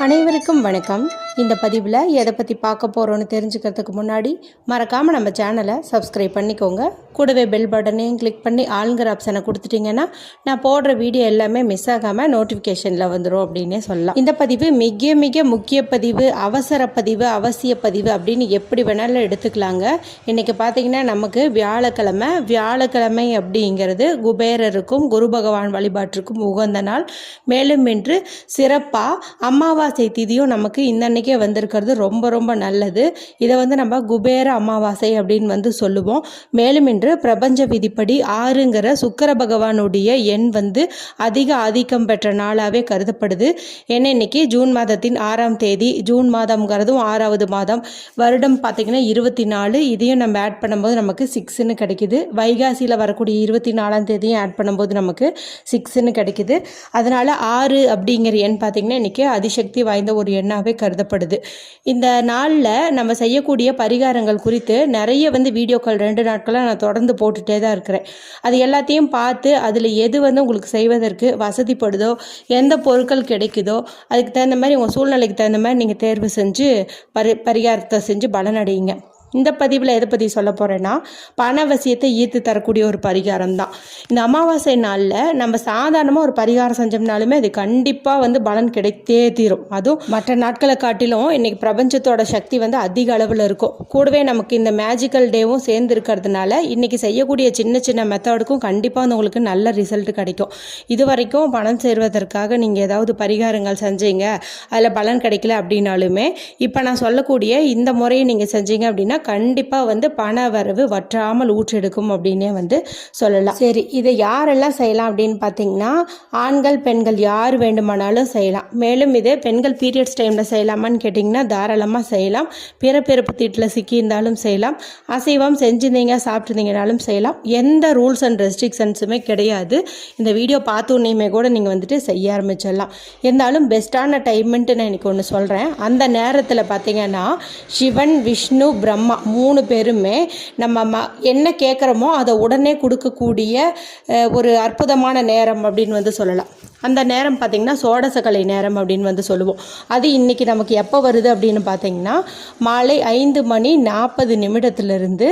அனைவருக்கும் வணக்கம். இந்த பதிவில் எதை பற்றி பார்க்க போகிறோன்னு தெரிஞ்சுக்கிறதுக்கு முன்னாடி மறக்காமல் நம்ம சேனலை சப்ஸ்கிரைப் பண்ணிக்கோங்க. கூடவே பெல் பட்டனையும் கிளிக் பண்ணி ஆளுங்கிற ஆப்ஷனை கொடுத்துட்டிங்கன்னா நான் போடுற வீடியோ எல்லாமே மிஸ் ஆகாமல் நோட்டிஃபிகேஷனில் வந்துடும் அப்படின்னே சொல்லலாம். இந்த பதிவு மிக மிக முக்கிய பதிவு அவசர பதிவு அவசிய பதிவு அப்படின்னு எப்படி வேணாலும் எடுத்துக்கலாங்க. இன்றைக்கி பார்த்தீங்கன்னா நமக்கு வியாழக்கிழமை வியாழக்கிழமை அப்படிங்கிறது குபேரருக்கும் குரு பகவான் வழிபாட்டிற்கும் உகந்த நாள். மேலும் இன்று சிறப்பாக அமாவாசை திதியும் நமக்கு இந்த அன்னைக்கே வந்திருக்கிறது ரொம்ப ரொம்ப நல்லது. இதை வந்து நம்ம குபேர அமாவாசை அப்படின்னு வந்து சொல்லுவோம். மேலும் இன்று பிரபஞ்ச விதிப்படி ஆறுங்கிற சுக்கர பகவானுடைய எண் வந்து அதிக ஆதிக்கம் பெற்ற நாளாகவே கருதப்படுது. ஏன்னா இன்னைக்கு ஜூன் மாதத்தின் ஆறாம் தேதி ஜூன் மாதம்ங்கிறதும் ஆறாவது மாதம். வருடம் பார்த்திங்கன்னா இருபத்தி நாலு. இதையும் நம்ம ஆட் பண்ணும்போது நமக்கு சிக்ஸ்னு கிடைக்குது. வைகாசியில் வரக்கூடிய இருபத்தி நாலாம் தேதியும் ஆட் பண்ணும்போது நமக்கு சிக்ஸ்னு கிடைக்குது. அதனால் ஆறு அப்படிங்கிற எண் பார்த்திங்கன்னா இன்றைக்கி அதிசக்தி வாய்ந்த ஒரு எண்ணாகவே கருதப்படுது. இந்த நாளில் நம்ம செய்யக்கூடிய பரிகாரங்கள் குறித்து நிறைய வந்து வீடியோக்கள் ரெண்டு நாட்களாக நான் தொடர்ந்து போட்டுகிட்டே தான் இருக்கிறேன். அது எல்லாத்தையும் பார்த்து அதில் எது வந்து உங்களுக்கு செய்வதற்கு வசதிப்படுதோ எந்த பொருட்கள் கிடைக்குதோ அதுக்கு தகுந்த மாதிரி உங்கள் சூழ்நிலைக்கு தகுந்த மாதிரி நீங்கள் தேர்வு செஞ்சு பரி பரிகாரத்தை செஞ்சு பலனடையுங்க. இந்த பதிவில் எதை பற்றி சொல்ல போகிறேன்னா பணவசியத்தை ஈர்த்து தரக்கூடிய ஒரு பரிகாரம் தான் இந்த அமாவாசை நாளில் நம்ம சாதாரணமாக ஒரு பரிகாரம் செஞ்சோம்னாலுமே அது கண்டிப்பாக வந்து பலன் கிடைத்தே தீரும். அதுவும் மற்ற நாட்களை காட்டிலும் இன்னைக்கு பிரபஞ்சத்தோட சக்தி வந்து அதிக அளவில் இருக்கும். கூடவே நமக்கு இந்த மேஜிக்கல் டேவும் சேர்ந்து இருக்கிறதுனால இன்னைக்கு செய்யக்கூடிய சின்ன சின்ன மெத்தடுக்கும் கண்டிப்பாக வந்து உங்களுக்கு நல்ல ரிசல்ட் கிடைக்கும். இது வரைக்கும் பணம் சேர்வதற்காக நீங்கள் ஏதாவது பரிகாரங்கள் செஞ்சீங்க அதில் பலன் கிடைக்கல அப்படின்னாலுமே இப்போ நான் சொல்லக்கூடிய இந்த முறையை நீங்கள் செஞ்சீங்க அப்படின்னா கண்டிப்பாக வந்து பண வரவு வற்றாமல் ஊற்றெடுக்கும் அப்படின்னே வந்து சொல்லலாம். சரி இதை யாரெல்லாம் செய்யலாம் அப்படின்னு பார்த்தீங்கன்னா ஆண்கள் பெண்கள் யார் வேண்டுமானாலும் செய்யலாம். மேலும் இதே பெண்கள் பீரியட்ஸ் டைமில் செய்யலாமான்னு கேட்டிங்கன்னா தாராளமாக செய்யலாம். பிறப்பிறப்பு தீட்டில் சிக்கியிருந்தாலும் செய்யலாம். அசைவம் செஞ்சுருந்தீங்க சாப்பிட்ருந்தீங்கனாலும் செய்யலாம். எந்த ரூல்ஸ் அண்ட் ரெஸ்ட்ரிக்ஷன்ஸுமே கிடையாது. இந்த வீடியோ பார்த்தோன்னே கூட நீங்கள் வந்துட்டு செய்ய ஆரம்பிச்சிடலாம். இருந்தாலும் பெஸ்ட்டான டைம்ன்ட்டு நான் எனக்கு ஒன்று சொல்கிறேன் அந்த நேரத்தில் பார்த்தீங்கன்னா சிவன் விஷ்ணு பிரம்மா மூணு பேருமே நம்ம ம என்ன கேட்குறோமோ அதை உடனே கொடுக்கக்கூடிய ஒரு அற்புதமான நேரம் அப்படின்னு வந்து சொல்லலாம். அந்த நேரம் பார்த்திங்கன்னா சோடசக்கலை நேரம் அப்படின்னு வந்து சொல்லுவோம். அது இன்றைக்கி நமக்கு எப்போ வருது அப்படின்னு பார்த்தீங்கன்னா மாலை ஐந்து மணி நாற்பது நிமிடத்துலேருந்து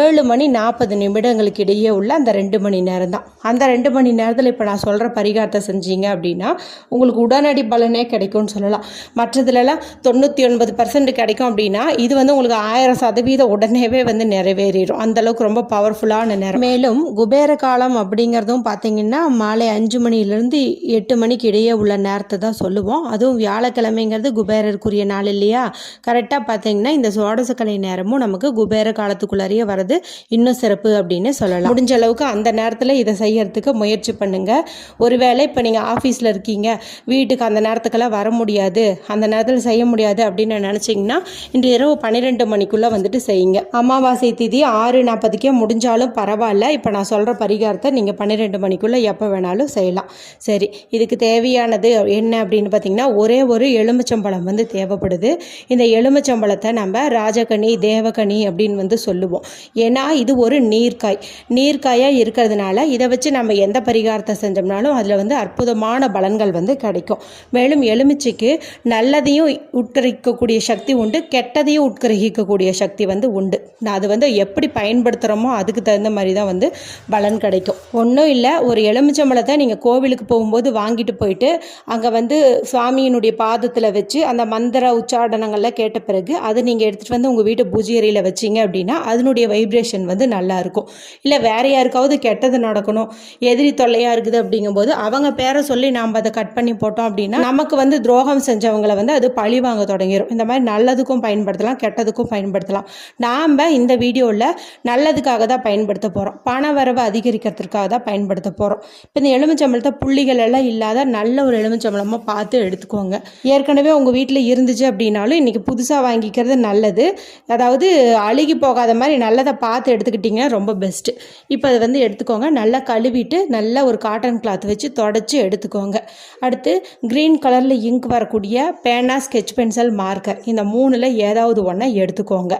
ஏழு மணி நாற்பது நிமிடங்களுக்கு இடையே உள்ள அந்த ரெண்டு மணி நேரம் தான். அந்த ரெண்டு மணி நேரத்தில் இப்போ நான் சொல்கிற பரிகாரத்தை செஞ்சீங்க அப்படின்னா உங்களுக்கு உடனடி பலனே கிடைக்கும்னு சொல்லலாம். மற்றதுலலாம் தொண்ணூற்றி ஒன்பது பர்சன்ட் கிடைக்கும் அப்படின்னா இது வந்து உங்களுக்கு ஆயிரம் சதவீதம் உடனேவே வந்து நிறைவேறிடும். அந்தளவுக்கு ரொம்ப பவர்ஃபுல்லான நேரம். மேலும் குபேர காலம் அப்படிங்கிறதும் பார்த்தீங்கன்னா மாலை அஞ்சு மணிலேருந்து எட்டு மணிக்கு இடையே உள்ள நேரத்தை தான் சொல்லுவோம். அதுவும் வியாழக்கிழமைங்கிறது குபேரருக்குரிய நாள் இல்லையா? கரெக்டாக பார்த்தீங்கன்னா இந்த சோடசக்கலை நேரமும் நமக்கு குபேர காலத்துக்குள்ளாரியே வர்றது இன்னும் சிறப்பு அப்படின்னு சொல்லலாம். முடிஞ்ச அளவுக்கு அந்த நேரத்தில் இதை செய்யறதுக்கு முயற்சி பண்ணுங்க. ஒருவேளை இப்போ நீங்கள் ஆஃபீஸில் இருக்கீங்க. வீட்டுக்கு அந்த நேரத்துக்கெல்லாம் வர முடியாது. அந்த நேரத்தில் செய்ய முடியாது அப்படின்னு நினச்சிங்கன்னா இன்று இரவு பன்னிரெண்டு மணிக்குள்ளே வந்துட்டு செய்யுங்க. அமாவாசை திதி ஆறு நாற்பதுக்கே முடிஞ்சாலும் பரவாயில்ல. இப்போ நான் சொல்கிற பரிகாரத்தை நீங்கள் பன்னிரெண்டு மணிக்குள்ளே எப்போ வேணாலும் செய்யலாம். சரி. இதுக்கு தேவையானது என்ன அப்படின்னு பார்த்தீங்கன்னா ஒரே ஒரு எலுமிச்சம்பழம் வந்து தேவைப்படுது. இந்த எலுமிச்சம்பழத்தை நம்ம ராஜகனி தேவகனி அப்படின்னு வந்து சொல்லுவோம். ஏன்னா இது ஒரு நீர்க்காய். நீர்க்காயாக இருக்கிறதுனால இதை வச்சு நம்ம எந்த பரிகாரத்தை செஞ்சோம்னாலும் அதில் வந்து அற்புதமான பலன்கள் வந்து கிடைக்கும். மேலும் எலுமிச்சைக்கு நல்லதையும் உட்கரிக்கக்கூடிய சக்தி உண்டு கெட்டதையும் உட்கரிக்கக்கூடிய சக்தி வந்து உண்டு. நான் அது வந்து எப்படி பயன்படுத்துகிறோமோ அதுக்கு தகுந்த மாதிரி தான் வந்து பலன் கிடைக்கும். ஒன்றும் இல்லை ஒரு எலுமிச்சம்பழத்தை நீங்கள் கோவிலுக்கு போகும்போது வாங்கிட்டு போயிட்டு அங்கே வந்து சுவாமியினுடைய பாதத்தில் வச்சு அந்த மந்திர உச்சாடனங்கள்லாம் கேட்ட பிறகு அதை நீங்கள் எடுத்துகிட்டு வந்து உங்கள் வீட்டு பூஜை அறையில் அப்படின்னா அதனுடைய வைப்ரேஷன் வந்து நல்லா இருக்கும். இல்லை வேற யாருக்காவது கெட்டது நடக்கணும் எதிரி தொல்லையாக இருக்குது அப்படிங்கும்போது அவங்க பேரை சொல்லி நாம் அதை கட் பண்ணி போட்டோம் அப்படின்னா நமக்கு வந்து துரோகம் செஞ்சவங்களை வந்து அது பழி வாங்க தொடங்கிடும் இந்த மாதிரி நல்லதுக்கும் பயன்படுத்தலாம் கெட்டதுக்கும் பயன்படுத்தலாம். நாம் இந்த வீடியோவில் நல்லதுக்காக தான் பயன்படுத்த போகிறோம் பண வரவு அதிகரிக்கிறதுக்காக தான் பயன்படுத்த போகிறோம் இப்போ இந்த எலுமிச்சம்பழத்தை புள்ளிகள் எல்லாம் இல்லாத நல்ல ஒரு எலுமிச்சம்பழமாக பார்த்து எடுத்துக்கோங்க. ஏற்கனவே உங்கள் வீட்டில் இருந்துச்சு அப்படின்னாலும் இன்றைக்கி புதுசாக வாங்கிக்கிறது நல்லது. அதாவது அழுகி போகாத மாதிரி நல்லதை பார்த்து எடுத்துக்கிட்டிங்கன்னா ரொம்ப பெஸ்ட்டு இப்போ அதை வந்து எடுத்துக்கோங்க. நல்லா கழுவிட்டு நல்லா ஒரு காட்டன் கிளாத் வச்சு தொடச்சி எடுத்துக்கோங்க. அடுத்து க்ரீன் கலரில் இங்க் வரக்கூடிய பேனா ஸ்கெட்ச் பென்சில் மார்க்கர் இந்த மூணில் ஏதாவது ஒன்றை எடுத்துக்கோங்க.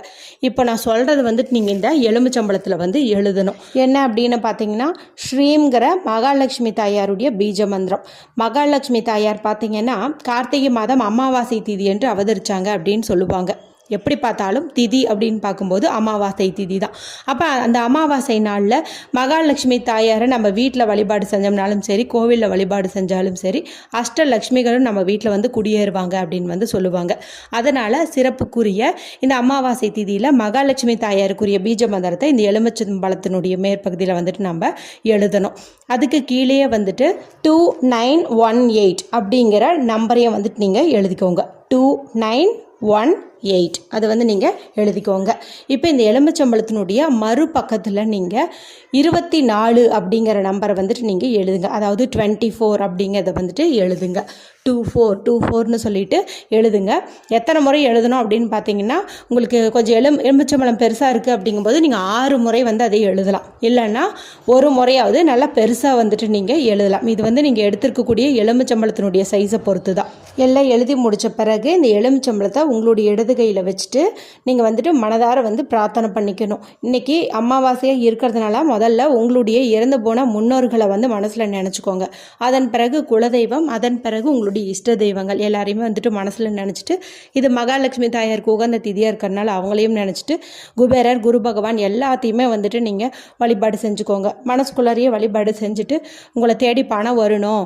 இப்போ நான் சொல்கிறது வந்துட்டு நீங்கள் இந்த எலுமிச்சம்பழத்தில் வந்து எழுதணும். என்ன அப்படின்னு பார்த்தீங்கன்னா ஸ்ரீங்கிற மகாலட்சுமி தாயாருடைய பீஜம் வந்துடும் மகாலட்சுமி தாயார் பார்த்தீங்கன்னா கார்த்திகை மாதம் அமாவாசை திதி என்று அவதரிச்சாங்க அப்படின்னு சொல்லுவாங்க. எப்படி பார்த்தாலும் திதி அப்படின்னு பார்க்கும்போது அமாவாசை திதி தான். அப்போ அந்த அமாவாசை நாளில் மகாலட்சுமி தாயாரை நம்ம வீட்டில் வழிபாடு செஞ்சோம்னாலும் சரி கோவிலில் வழிபாடு செஞ்சாலும் சரி அஷ்டலக்ஷ்மிகளும் நம்ம வீட்டில் வந்து குடியேறுவாங்க அப்படின்னு வந்து சொல்லுவாங்க. அதனால் சிறப்புக்குரிய இந்த அமாவாசை திதியில் மகாலட்சுமி தாயாருக்குரிய பீஜ மந்திரத்தை இந்த எலுமிச்சம்பழத்தினுடைய மேற்பகுதியில் வந்துட்டு நம்ம எழுதணும். அதுக்கு கீழேயே வந்துட்டு டூ நைன் ஒன் எயிட் அப்படிங்கிற நம்பரையும் வந்துட்டு நீங்கள் எழுதிக்கோங்க. டூ நைன் ஒன் எயிட் அதை வந்து நீங்கள் எழுதிக்கோங்க. இப்போ இந்த எலுமிச்சம்பழத்தினுடைய மறுபக்கத்தில் நீங்கள் இருபத்தி நாலு அப்படிங்கிற நம்பரை வந்துட்டு நீங்கள் எழுதுங்க. அதாவது டுவெண்ட்டி ஃபோர் அப்படிங்கிறத வந்துட்டு எழுதுங்க. டூ ஃபோர் டூ ஃபோர்னு சொல்லிட்டு எழுதுங்க. எத்தனை முறை எழுதணும் அப்படின்னு பார்த்தீங்கன்னா உங்களுக்கு கொஞ்சம் எலும் எலுமிச்சம்பழம் பெருசாக இருக்குது அப்படிங்கும்போது நீங்கள் ஆறு முறை வந்து அதை எழுதலாம். இல்லைன்னா ஒரு முறையாவது நல்லா பெருசாக வந்துட்டு நீங்கள் எழுதலாம். இது வந்து நீங்கள் எடுத்திருக்கக்கூடிய எலுமிச்சம்பழத்தினுடைய சைஸை பொறுத்து தான் எல்லாம் எழுதி முடித்த பிறகு இந்த எலுமிச்சம்பழத்தை உங்களுடைய இடது கையில் வச்சுட்டு நீங்கள் வந்துட்டு மனதார வந்து பிரார்த்தனை பண்ணிக்கணும். இன்றைக்கி அமாவாசையாக இருக்கிறதுனால முதல்ல உங்களுடைய இறந்து போன முன்னோர்களை வந்து மனசில் நினச்சிக்கோங்க. அதன் பிறகு குலதெய்வம் அதன் பிறகு உங்களுடைய இஷ்ட தெய்வங்கள். எல்லாரையுமே வந்துட்டு மனசில் நினச்சிட்டு இது மகாலட்சுமி தாயாருக்கு உகந்த திதியாக இருக்கிறனால அவங்களையும் நினச்சிட்டு குபேரர் குரு பகவான் எல்லாத்தையுமே வந்துட்டு நீங்கள் வழிபாடு செஞ்சுக்கோங்க. மனசுக்குள்ளாரையே வழிபாடு செஞ்சுட்டு உங்களை தேடி பணம் வரணும்.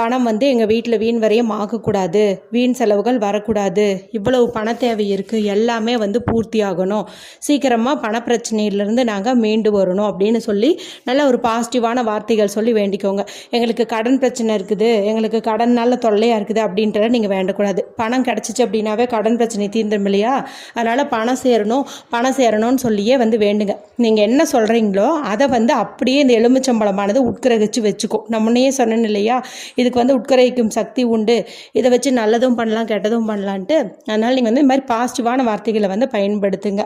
பணம் வந்து எங்கள் வீட்டில் வீண் வரையும் ஆகக்கூடாது. வீண் செலவுகள் வரக்கூடாது. இவ்வளவு பண தேவை இருக்குது எல்லாமே வந்து பூர்த்தி ஆகணும். சீக்கிரமாக பணப்பிரச்சனையிலேருந்து நாங்கள் மீண்டு வரணும் அப்படின்னு சொல்லி நல்ல ஒரு பாசிட்டிவான வார்த்தைகள் சொல்லி வேண்டிக்கோங்க. எங்களுக்கு கடன் பிரச்சனை இருக்குது. எங்களுக்கு கடன்னால தொல்லையாக இருக்குது அப்படின்றத நீங்கள் வேண்டக்கூடாது. பணம் கிடச்சிச்சு அப்படின்னாவே கடன் பிரச்சனை தீர்ந்துடும் இல்லையா? அதனால் பணம் சேரணும். பணம் சேரணும்னு சொல்லியே வந்து வேண்டுங்க. நீங்கள் என்ன சொல்கிறீங்களோ அதை வந்து அப்படியே இந்த எலுமிச்சம்பழமானது உட்கிரகிச்சு வச்சுக்கும். நான் முன்னையே சொன்னேன் இல்லையா? இதுக்கு வந்து உட்கிரகிக்கும் சக்தி உண்டு. இதை வச்சு நல்லதும் பண்ணலாம் கெட்டதும் பண்ணலான்ட்டு. அதனால் நீங்கள் வந்து இந்த மாதிரி பாசிட்டிவான வார்த்தைகளை வந்து பயன்படுத்துங்க.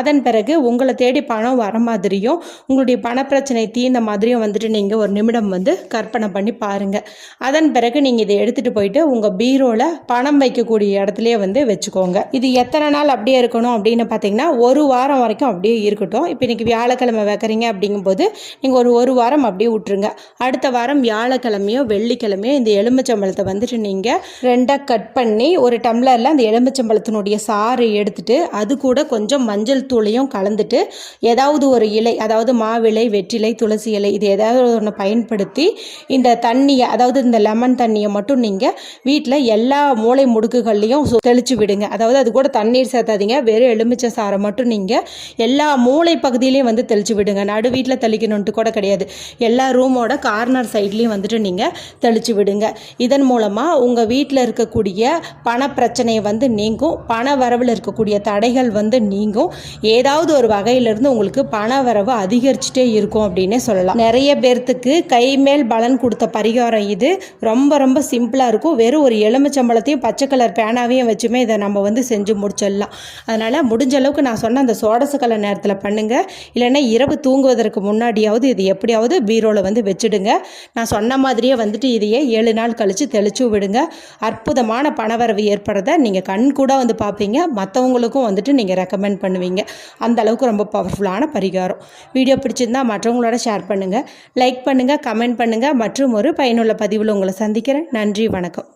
அதன் பிறகு உங்களை தேடி பணம் வர மாதிரியும் உங்களுடைய பணப்பிரச்சனை தீர்ந்த மாதிரியும் வந்துட்டு நீங்கள் ஒரு நிமிடம் வந்து கற்பனை பண்ணி பாருங்கள் அதன் பிறகு நீங்கள் இதை எடுத்துகிட்டு போயிட்டு உங்கள் பீரோவில் பணம் வைக்கக்கூடிய இடத்துலையே வந்து வச்சுக்கோங்க. இது எத்தனை நாள் அப்படியே இருக்கணும் அப்படின்னு பார்த்தீங்கன்னா ஒரு வாரம் வரைக்கும் அப்படியே இருக்கட்டும். இப்போ இன்றைக்கி வியாழக்கிழமை வைக்கிறீங்க அப்படிங்கும்போது நீங்கள் ஒரு ஒரு வாரம் அப்படியே விட்டுருங்க. அடுத்த வாரம் வியாழக்கிழமையோ வெள்ளிக்கிழமையோ இந்த எலுமிச்சம்பழத்தை வந்துட்டு நீங்கள் ரெண்டாக கட் பண்ணி ஒரு டம்ளரில் அந்த எலுமிச்சம்பழத்தினுடைய சாறு எடுத்துட்டு அது கூட கொஞ்சம் மஞ்சள் தூளையும் கலந்துட்டு ஏதாவது ஒரு இலை அதாவது மாவிலை வெற்றிலை துளசி இலை இது ஏதாவது ஒன்று பயன்படுத்தி இந்த தண்ணியை அதாவது இந்த லெமன் தண்ணியை மட்டும் நீங்கள் வீட்டில் எல்லா மூளை முடுக்குகள்லையும் தெளித்து தெளிச்சு விடுங்க. அதாவது அது கூட தண்ணீர் சேர்த்தாதீங்க. வெறும் எலுமிச்சை சாறை மட்டும் நீங்கள் எல்லா மூளை பகுதியிலையும் வந்து தெளிச்சு விடுங்க. நடு வீட்டில் தெளிக்கணுன்ட்டு கூட கிடையாது. எல்லா ரூமோட கார்னர் சைட்லேயும் வந்துட்டு நீங்கள் தெளிச்சு விடுங்க. இதன் மூலமாக உங்கள் வீட்டில் இருக்கக்கூடிய பண பிரச்சனையை வந்து நீங்கும். பண வரவில் இருக்கக்கூடிய தடைகள் வந்து நீங்கும். ஏதாவது ஒரு வகையிலிருந்து உங்களுக்கு பண வரவு அதிகரிச்சுட்டே இருக்கும் அப்படின்னே சொல்லலாம். நிறைய பேர்த்துக்கு கை மேல் பலன் கொடுத்த பரிகாரம் இது. ரொம்ப ரொம்ப சிம்பிளாக இருக்கும். வெறும் ஒரு எலுமிச்சம்பழத்தையும் பச்சை கலர் பேனாவையும் வச்சுமே இதை நம்ம வந்து செஞ்சு முடிச்சிடலாம். அதனால் முடிஞ்ச அளவுக்கு நான் சொன்ன அந்த சோடச நேரத்தில் பண்ணுங்கள் இல்லைன்னா இரவு தூங்குவதற்கு முன்னாடியாவது இது எப்படியாவது பீரோவில் வந்து வச்சுடுங்க. நான் சொன்ன மாதிரியே வந்துட்டு இதையே ஏழு நாள் கழித்து தெளிச்சு விடுங்க. அற்புதமான பணவரவு ஏற்படுறத நீங்கள் கண் கூட வந்து பார்ப்பீங்க மற்றவங்களுக்கும் வந்துட்டு நீங்கள் ரெக்கமெண்ட் பண்ணுவீங்க. அந்த அளவுக்கு ரொம்ப பவர்ஃபுல்லான பரிகாரம். வீடியோ பிடிச்சிருந்தா மற்றவங்களோட ஷேர் பண்ணுங்கள் லைக் பண்ணுங்கள் கமெண்ட் பண்ணுங்கள் மற்றும் ஒரு பயனுள்ள பதிவில் உங்களை சந்திக்கிறேன். நன்றி வணக்கம்.